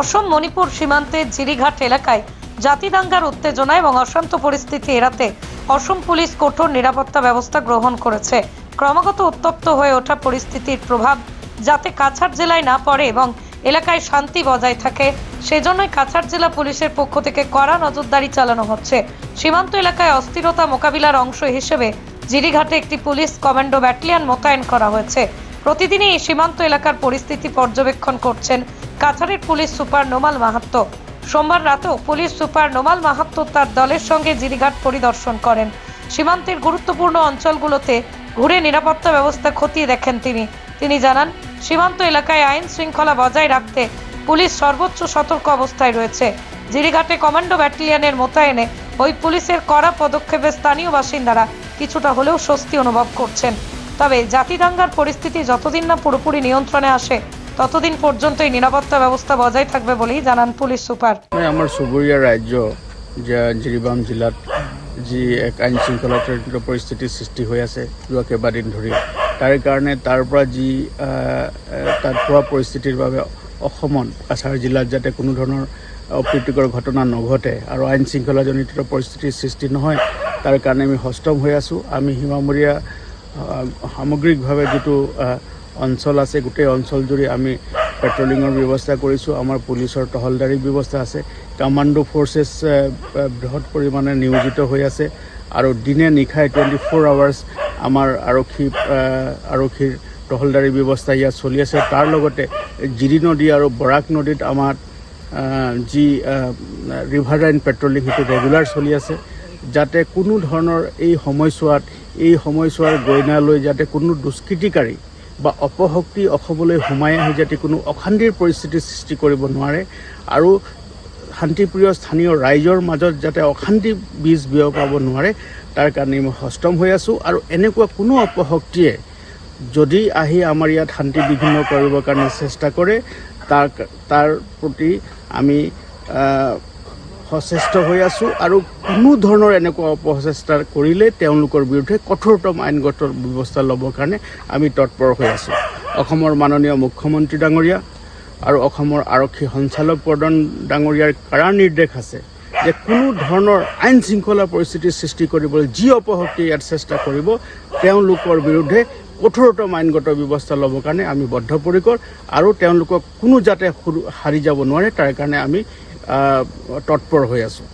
অসম মণিপুর সীমান্তের জিরিঘাট এলাকায় জাতিদাঙ্গার উত্তেজনা এবং অশান্ত পরিস্থিতি এড়াতে অসম পুলিশ কঠোর নিরাপত্তা ব্যবস্থা গ্রহণ করেছে। ক্রমাগত উত্তপ্ত হয়ে ওঠা পরিস্থিতির প্রভাব যাতে কাছাড় জেলায় না পড়ে এবং এলাকায় শান্তি বজায় থাকে, সেজন্যই কাছাড় জেলা পুলিশের পক্ষ থেকে কড়া নজরদারি চালানো হচ্ছে। সীমান্ত এলাকায় অস্থিরতা মোকাবিলার অংশ হিসেবে জিরিঘাটে একটি পুলিশ কমান্ডো ব্যাটালিয়ন মোতায়েন করা হয়েছে। প্রতিদিনই এই সীমান্ত এলাকার পরিস্থিতি পর্যবেক্ষণ করছেন কাছাড়ের পুলিশ সুপার নোমাল মাহাত্ম সোমবার রাতেও পুলিশ সুপার নোমাল মাহাত্ম তার দলের সঙ্গে জিরিঘাট পরিদর্শন করেন। সীমান্তের গুরুত্বপূর্ণ অঞ্চলগুলোতে ঘুরে নিরাপত্তা ব্যবস্থা খতিয়ে দেখেন তিনি। তিনি জানান, সীমান্ত এলাকায় আইন শৃঙ্খলা বজায় রাখতে পুলিশ সর্বোচ্চ সতর্ক অবস্থায় রয়েছে। জিরিঘাটে কমান্ডো ব্যাটালিয়নের মোতায়েনে ওই পুলিশের কড়া পদক্ষেপে স্থানীয় বাসিন্দারা কিছুটা হলেও স্বস্তি অনুভব করছেন। তবে জাতিদাঙ্গার পরিস্থিতি যতদিন না পুরোপুরি নিয়ন্ত্রণে আসে ততদিন পর্যন্ত এই নিরাপত্তা ব্যবস্থা বজায় থাকবে বলেই জানান পুলিশ সুপার। মই আমাৰ চুবুৰীয়া ৰাজ্য যে জিৰিবাম জিলাত যি এক আইন শৃংখলাজনিত পৰিস্থিতিৰ সৃষ্টি হৈ আছে যোৱা কেইবাদিন ধৰি তাৰে কাৰণে তাৰ পৰা যি তাত পোৱা পৰিস্থিতিৰ বাবে অসমত কাছাৰ জিলাত যাতে কোনো ধৰণৰ অপ্ৰীতিকৰ ঘটনা নঘটে আৰু আইন শৃংখলাজনিত পৰিস্থিতিৰ সৃষ্টি নহয়, তাৰ কাৰণে আমি সষ্টম হৈ আছোঁ। আমি সীমামূৰীয়া সামগ্ৰিকভাৱে যিটো অঞ্চল আছে, গোটেই অঞ্চল অঞ্চলজুৰি আমি পেট্ৰলিঙৰ ব্যৱস্থা কৰিছোঁ। আমাৰ পুলিচৰ টহলদাৰী ব্যৱস্থা আছে। কামাণ্ডো ফ'ৰ্চেছ বৃহৎ পৰিমাণে নিয়োজিত হৈ আছে। আৰু দিনে নিশাই টুৱেণ্টি ফ'ৰ আৱাৰ্ছ আমাৰ আৰক্ষী আৰক্ষীৰ টহলদাৰী ব্যৱস্থা ইয়াত চলি আছে। তাৰ লগতে জিৰি নদী আৰু বৰাক নদীত আমাৰ যি ৰিভাৰ লাইন পেট্ৰলিং সেইটো ৰেগুলাৰ চলি আছে। যাতে কোনো ধৰণৰ এই সময়ছোৱাত, এই সময়ছোৱাৰ গইনালৈ যাতে কোনো দুষ্কৃতিকাৰী বা অপশক্তি অসমলৈ সোমাই আহি যাতে কোনো অশান্তিৰ পৰিস্থিতিৰ সৃষ্টি কৰিব নোৱাৰে। আৰু শান্তিপ্ৰিয় স্থানীয় ৰাইজৰ মাজত যাতে অশান্তি বীজ বিয়পাব নোৱাৰে, তাৰ কাৰণে মই সষ্টম হৈ আছোঁ। আৰু এনেকুৱা কোনো অপশক্তিয়ে যদি আহি আমাৰ ইয়াত শান্তি বিঘ্ন কৰিবৰ কাৰণে চেষ্টা কৰে, তাৰ তাৰ প্ৰতি আমি সচেষ্ট হৈ আছোঁ আৰু কোনো ধৰণৰ এনেকুৱা অপচেষ্টা কৰিলে তেওঁলোকৰ বিৰুদ্ধে কঠোৰতম আইনগত ব্যৱস্থা ল'বৰ কাৰণে আমি তৎপৰ হৈ আছোঁ। অসমৰ মাননীয় মুখ্যমন্ত্ৰী ডাঙৰীয়া আৰু অসমৰ আৰক্ষী সঞ্চালক প্ৰধান ডাঙৰীয়াৰ কাৰা নিৰ্দেশ আছে যে কোনো ধৰণৰ আইন শৃংখলা পৰিস্থিতিৰ সৃষ্টি কৰিবলৈ যি অপশক্তি ইয়াত চেষ্টা কৰিব, তেওঁলোকৰ বিৰুদ্ধে কঠোৰতম আইনগত ব্যৱস্থা ল'বৰ কাৰণে আমি বদ্ধপৰিকৰ আৰু তেওঁলোকক কোনো যাতে সুৰ- যাব নোৱাৰে, তাৰ কাৰণে আমি তৎপৰ হৈ আছোঁ।